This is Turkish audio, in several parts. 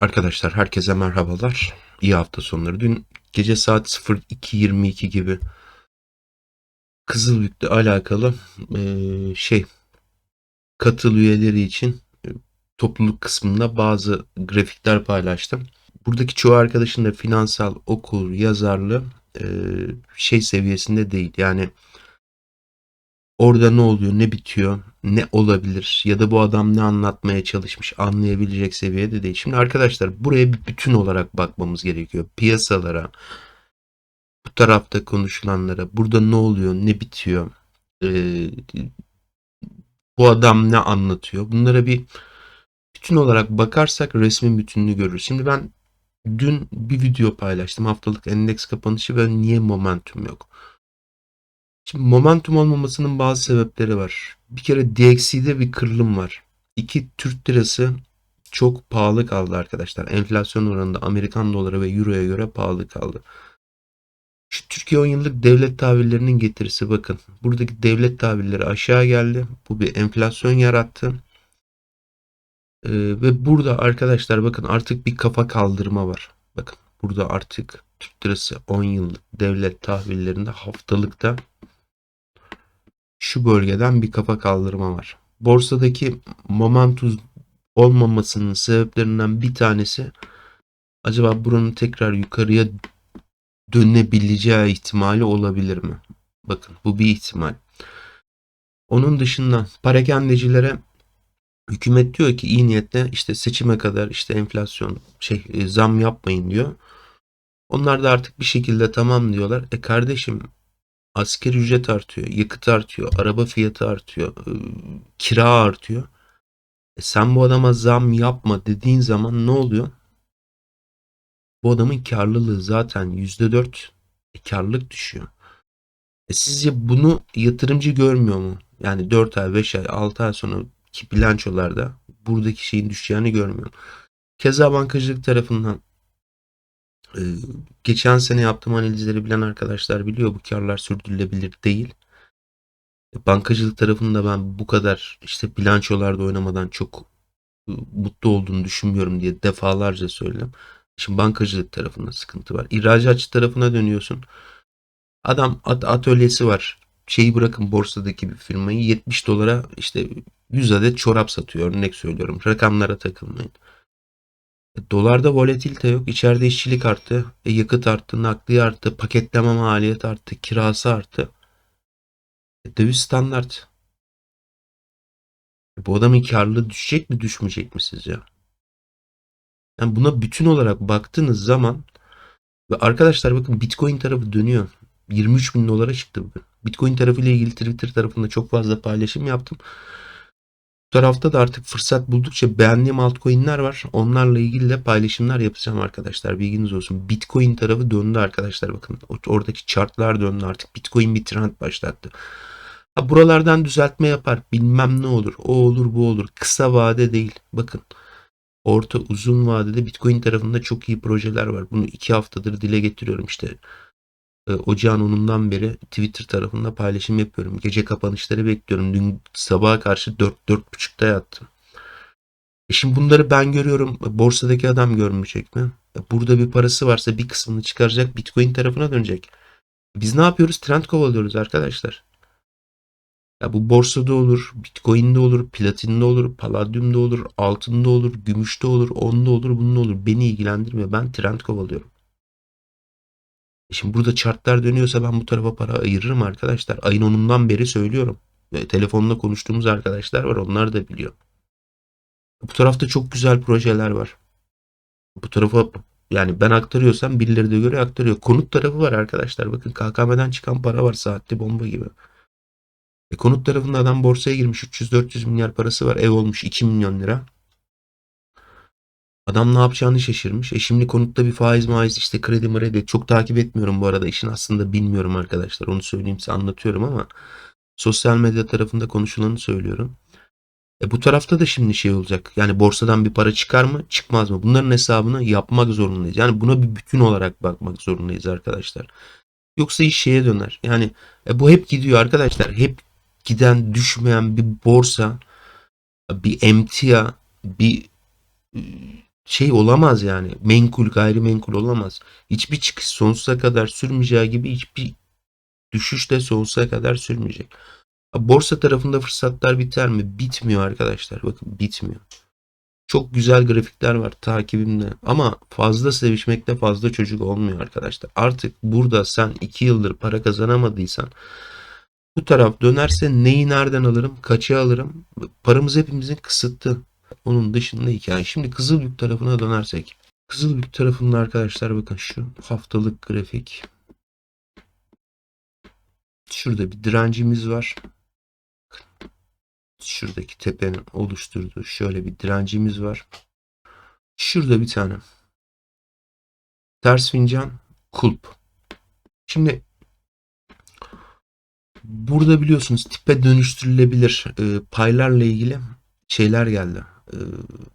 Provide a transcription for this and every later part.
Arkadaşlar herkese merhabalar. İyi hafta sonları. Dün gece saat 02.22 gibi Kızılbük'le alakalı eee, şey katıl üyeleri için e, topluluk kısmında bazı grafikler paylaştım. Buradaki çoğu arkadaşın da finansal okur yazarlı eee, şey seviyesinde değil. Yani orada ne oluyor, ne bitiyor, ne olabilir ya da bu adam ne anlatmaya çalışmış anlayabilecek seviyede değil. Şimdi arkadaşlar buraya bir bütün olarak bakmamız gerekiyor. Piyasalara, bu tarafta konuşulanlara, burada ne oluyor, ne bitiyor, ee, bu adam ne anlatıyor. Bunlara bir bütün olarak bakarsak resmin bütününü görürüz. Şimdi ben dün bir video paylaştım. Haftalık endeks kapanışı ve niye momentum yok. Şimdi momentum olmamasının bazı sebepleri var. Bir kere DXY'de bir kırılım var. İki Türk lirası çok pahalı kaldı arkadaşlar. Enflasyon oranında Amerikan doları ve Euro'ya göre pahalı kaldı. Şu Türkiye 10 yıllık devlet tahvillerinin getirisi bakın. Buradaki devlet tahvilleri aşağı geldi. Bu bir enflasyon yarattı. Ee, ve burada arkadaşlar bakın artık bir kafa kaldırma var. Bakın burada artık Türk lirası 10 yıllık devlet tahvillerinde haftalıkta şu bölgeden bir kafa kaldırma var. Borsadaki momentum olmamasının sebeplerinden bir tanesi acaba buranın tekrar yukarıya dönebileceği ihtimali olabilir mi? Bakın bu bir ihtimal. Onun dışında parakendecilere hükümet diyor ki iyi niyetle işte seçime kadar işte enflasyon şey e, zam yapmayın diyor. Onlar da artık bir şekilde tamam diyorlar. E kardeşim asker ücret artıyor, yakıt artıyor, araba fiyatı artıyor, e, kira artıyor. E sen bu adama zam yapma dediğin zaman ne oluyor? Bu adamın karlılığı zaten %4 e, karlılık düşüyor. E sizce bunu yatırımcı görmüyor mu? Yani 4 ay, 5 ay, 6 ay sonraki bilançolarda buradaki şeyin düşeceğini görmüyor. Keza bankacılık tarafından e, geçen sene yaptığım analizleri bilen arkadaşlar biliyor bu karlar sürdürülebilir değil. Bankacılık tarafında ben bu kadar işte bilançolarda oynamadan çok e, mutlu olduğunu düşünmüyorum diye defalarca söyledim. Şimdi bankacılık tarafında sıkıntı var. İhracatçı tarafına dönüyorsun. Adam at- atölyesi var. Şeyi bırakın borsadaki bir firmayı 70 dolara işte 100 adet çorap satıyor. Örnek söylüyorum. Rakamlara takılmayın. Dolarda volatilite yok. İçeride işçilik arttı. E, yakıt arttı. Nakliye arttı. Paketleme maliyeti arttı. Kirası arttı. E, döviz standart. E, bu adamın karlılığı düşecek mi düşmeyecek mi sizce? Yani buna bütün olarak baktığınız zaman ve arkadaşlar bakın Bitcoin tarafı dönüyor. 23 bin dolara çıktı bugün. Bitcoin tarafı ile ilgili Twitter tarafında çok fazla paylaşım yaptım. Bu tarafta da artık fırsat buldukça beğendiğim altcoin'ler var. Onlarla ilgili de paylaşımlar yapacağım arkadaşlar. Bilginiz olsun. Bitcoin tarafı döndü arkadaşlar. Bakın oradaki chartlar döndü artık. Bitcoin bir trend başlattı. Ha, buralardan düzeltme yapar. Bilmem ne olur. O olur bu olur. Kısa vade değil. Bakın. Orta uzun vadede Bitcoin tarafında çok iyi projeler var. Bunu iki haftadır dile getiriyorum işte. E, Ocağın 10'undan beri Twitter tarafında paylaşım yapıyorum. Gece kapanışları bekliyorum. Dün sabaha karşı 4-4.30'da yattım. E şimdi bunları ben görüyorum. E, Borsadaki adam görmeyecek mi? E, Burada bir parası varsa bir kısmını çıkaracak Bitcoin tarafına dönecek. Biz ne yapıyoruz? Trend kovalıyoruz arkadaşlar. Ya bu borsada olur, bitcoin'de olur, platinde olur, paladyumda olur, altında olur, gümüşte olur, onda olur, bunda olur. Beni ilgilendirmiyor. Ben trend kovalıyorum. Şimdi burada chartlar dönüyorsa ben bu tarafa para ayırırım arkadaşlar. Ayın 10'undan beri söylüyorum. Ve telefonla konuştuğumuz arkadaşlar var. Onlar da biliyor. Bu tarafta çok güzel projeler var. Bu tarafa yani ben aktarıyorsam birileri de göre aktarıyor. Konut tarafı var arkadaşlar. Bakın KKM'den çıkan para var saatli bomba gibi. E, konut tarafında adam borsaya girmiş 300-400 milyar parası var. Ev olmuş 2 milyon lira. Adam ne yapacağını şaşırmış. E şimdi konutta bir faiz maiz işte kredi mredi çok takip etmiyorum bu arada. işin aslında bilmiyorum arkadaşlar. Onu söyleyeyim size anlatıyorum ama sosyal medya tarafında konuşulanı söylüyorum. E bu tarafta da şimdi şey olacak. Yani borsadan bir para çıkar mı çıkmaz mı? Bunların hesabını yapmak zorundayız. Yani buna bir bütün olarak bakmak zorundayız arkadaşlar. Yoksa iş şeye döner. Yani e, bu hep gidiyor arkadaşlar. Hep giden düşmeyen bir borsa, bir emtia, bir şey olamaz yani. Menkul, gayrimenkul olamaz. Hiçbir çıkış sonsuza kadar sürmeyeceği gibi hiçbir düşüş de sonsuza kadar sürmeyecek. Borsa tarafında fırsatlar biter mi? Bitmiyor arkadaşlar. Bakın bitmiyor. Çok güzel grafikler var takibimde. Ama fazla sevişmekte fazla çocuk olmuyor arkadaşlar. Artık burada sen 2 yıldır para kazanamadıysan bu taraf dönerse neyi nereden alırım, kaça alırım? Paramız hepimizin kısıtlı. Onun dışında hikaye. Şimdi Kızılbük tarafına dönersek. Kızılbük tarafında arkadaşlar bakın şu haftalık grafik. Şurada bir direncimiz var. Şuradaki tepenin oluşturduğu şöyle bir direncimiz var. Şurada bir tane. Ters fincan, kulp. Şimdi burada biliyorsunuz tipe dönüştürülebilir e, paylarla ilgili şeyler geldi. E,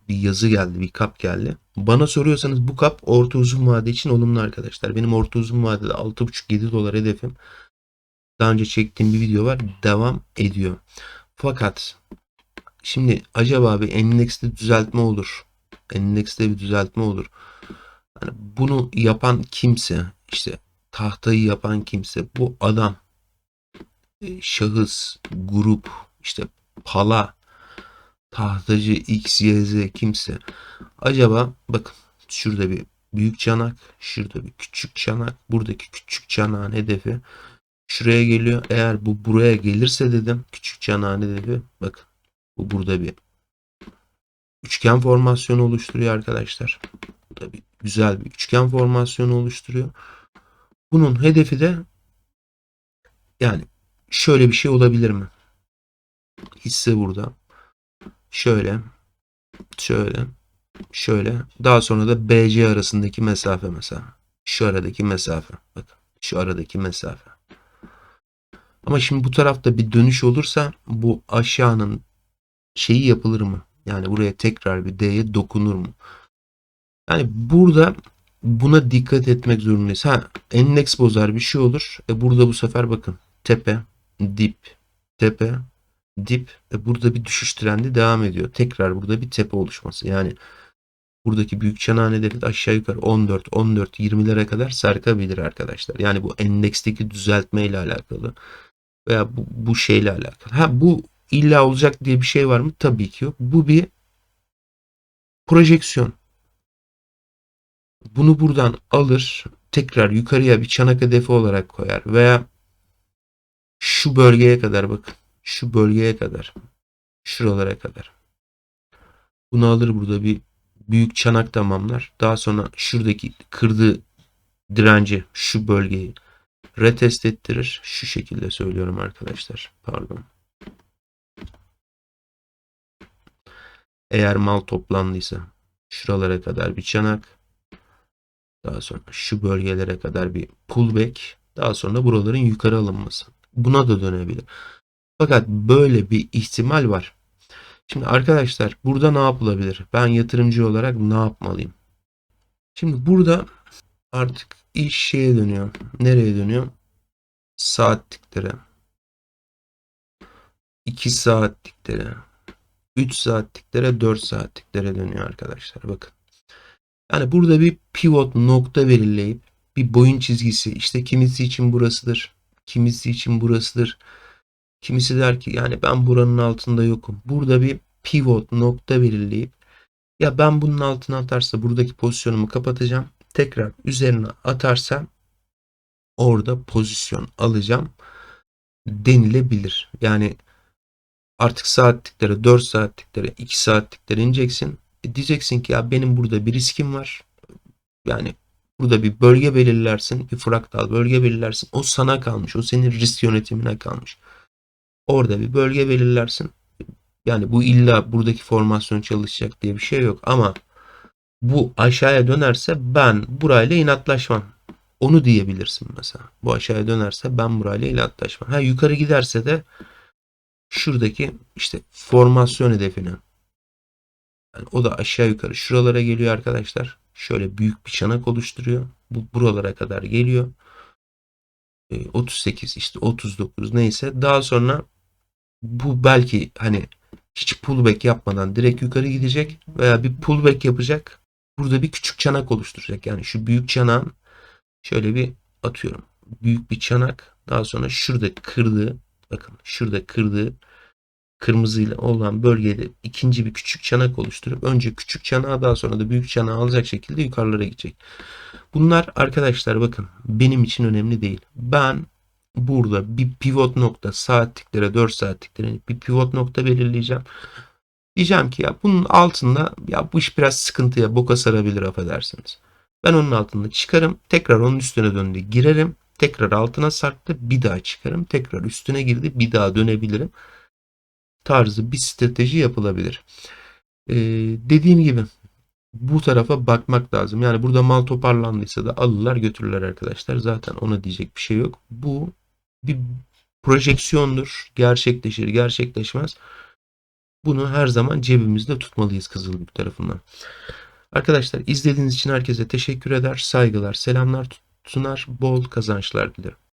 bir yazı geldi, bir kap geldi. Bana soruyorsanız bu kap orta uzun vade için olumlu arkadaşlar. Benim orta uzun vadede 6,5-7 dolar hedefim. Daha önce çektiğim bir video var. Devam ediyor. Fakat şimdi acaba bir endekste düzeltme olur. Endekste bir düzeltme olur. Yani bunu yapan kimse işte tahtayı yapan kimse bu adam e, şahıs, grup, işte pala, tahtacı, x, y, z kimse. Acaba bakın şurada bir büyük çanak, şurada bir küçük çanak, buradaki küçük çanağın hedefi şuraya geliyor. Eğer bu buraya gelirse dedim küçük çanağın hedefi bakın bu burada bir üçgen formasyonu oluşturuyor arkadaşlar. Burada bir güzel bir üçgen formasyonu oluşturuyor. Bunun hedefi de yani şöyle bir şey olabilir mi? Hisse burada. Şöyle. Şöyle. Şöyle. Daha sonra da BC arasındaki mesafe mesela. Şu aradaki mesafe. Bakın. Şu aradaki mesafe. Ama şimdi bu tarafta bir dönüş olursa bu aşağının şeyi yapılır mı? Yani buraya tekrar bir D'ye dokunur mu? Yani burada buna dikkat etmek zorundayız. Ha endeks bozar bir şey olur. E burada bu sefer bakın tepe, dip, tepe, dip. Burada bir düşüş trendi devam ediyor. Tekrar burada bir tepe oluşması. Yani buradaki büyük çanağın hedefi aşağı yukarı 14, 14, 20'lere kadar sarkabilir arkadaşlar. Yani bu endeksteki düzeltme ile alakalı veya bu, bu şeyle alakalı. Ha bu illa olacak diye bir şey var mı? Tabii ki yok. Bu bir projeksiyon. Bunu buradan alır, tekrar yukarıya bir çanak hedefi olarak koyar veya şu bölgeye kadar bakın. Şu bölgeye kadar. Şuralara kadar. Bunu alır burada bir büyük çanak tamamlar. Daha sonra şuradaki kırdığı direnci şu bölgeyi retest ettirir. Şu şekilde söylüyorum arkadaşlar. Pardon. Eğer mal toplandıysa şuralara kadar bir çanak. Daha sonra şu bölgelere kadar bir pullback. Daha sonra buraların yukarı alınması. Buna da dönebilir. Fakat böyle bir ihtimal var. Şimdi arkadaşlar burada ne yapılabilir? Ben yatırımcı olarak ne yapmalıyım? Şimdi burada artık iş şeye dönüyor. Nereye dönüyor? Saatliklere. 2 saatliklere. 3 saatliklere 4 saatliklere dönüyor arkadaşlar. Bakın. Yani burada bir pivot nokta belirleyip bir boyun çizgisi işte kimisi için burasıdır. Kimisi için burasıdır. Kimisi der ki yani ben buranın altında yokum. Burada bir pivot nokta belirleyip ya ben bunun altına atarsa buradaki pozisyonumu kapatacağım. Tekrar üzerine atarsam orada pozisyon alacağım denilebilir. Yani artık saatliklere 4 saatliklere 2 saatliklere ineceksin. E diyeceksin ki ya benim burada bir riskim var. Yani burada bir bölge belirlersin. Bir fraktal bölge belirlersin. O sana kalmış. O senin risk yönetimine kalmış. Orada bir bölge belirlersin. Yani bu illa buradaki formasyon çalışacak diye bir şey yok. Ama bu aşağıya dönerse ben burayla inatlaşmam. Onu diyebilirsin mesela. Bu aşağıya dönerse ben burayla inatlaşmam. Ha yukarı giderse de şuradaki işte formasyon hedefini yani o da aşağı yukarı şuralara geliyor arkadaşlar. Şöyle büyük bir çanak oluşturuyor. Bu buralara kadar geliyor. 38 işte 39 neyse. Daha sonra bu belki hani hiç pullback yapmadan direkt yukarı gidecek veya bir pullback yapacak. burada bir küçük çanak oluşturacak. Yani şu büyük çanağın şöyle bir atıyorum. Büyük bir çanak. Daha sonra şurada kırdığı bakın şurada kırdığı kırmızıyla olan bölgede ikinci bir küçük çanak oluşturup önce küçük çanağı daha sonra da büyük çanağı alacak şekilde yukarılara gidecek. Bunlar arkadaşlar bakın benim için önemli değil. Ben burada bir pivot nokta saatliklere 4 saatliklere bir pivot nokta belirleyeceğim. Diyeceğim ki ya bunun altında ya bu iş biraz sıkıntıya boka sarabilir affedersiniz. Ben onun altında çıkarım. Tekrar onun üstüne döndü. Girerim. Tekrar altına sarktı. Bir daha çıkarım. Tekrar üstüne girdi. Bir daha dönebilirim. Tarzı bir strateji yapılabilir. Ee, dediğim gibi bu tarafa bakmak lazım. Yani burada mal toparlandıysa da alırlar götürürler arkadaşlar. Zaten ona diyecek bir şey yok. Bu bir projeksiyondur. Gerçekleşir, gerçekleşmez. Bunu her zaman cebimizde tutmalıyız Kızılgük tarafından. Arkadaşlar izlediğiniz için herkese teşekkür eder. Saygılar, selamlar sunar. Bol kazançlar dilerim.